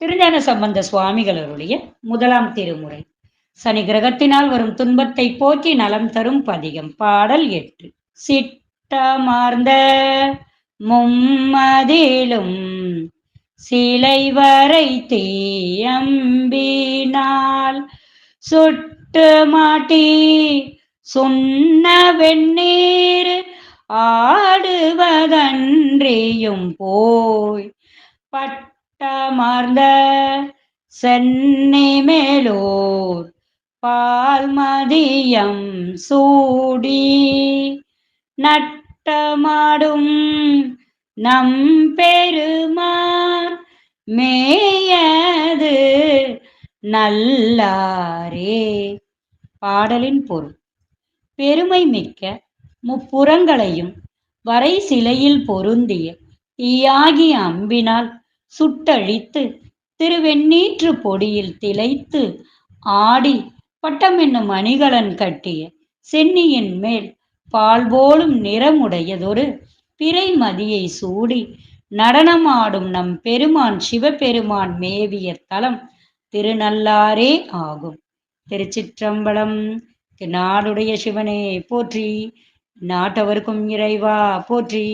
திருஞான சம்பந்த சுவாமிகள் அருளிய முதலாம் திருமுறை. சனி கிரகத்தினால் வரும் துன்பத்தை போக்கி நலம் தரும் பதிகம் பாடல் எட்டு. சிட்டமார்ந்த மும்மதிலும் சிலை வரை தீயம்பினால் சுட்டு மாட்டி சுண்ண வெந்நீர் ஆடுவதன்றியும் போய் பட் பட்டமார்ந்த சென்னை மேலோர் பால் மதியம் சூடி நட்டமாடும் நம் பெருமான் மேயது நல்லாரே. பாடலின் பொருள். பெருமை மிக்க முப்புறங்களையும் வரை சிலையில் பொருந்திய தியாகி அம்பினால் சுட்டழித்து திருவெண்ணீற்று பொடியில் திளைத்து ஆடி பட்டம் என்னும் அணிகலன் கட்டிய சென்னியின் மேல் பால் போலும் நிறமுடையதொரு பிறை மதியை சூடி நடனமாடும் நம் பெருமான் சிவபெருமான் மேவிய தலம் திருநள்ளாரே ஆகும். திருச்சிற்றம்பலம் நாடுடைய சிவனே போற்றி நாட்டவருக்கும் இறைவா போற்றி.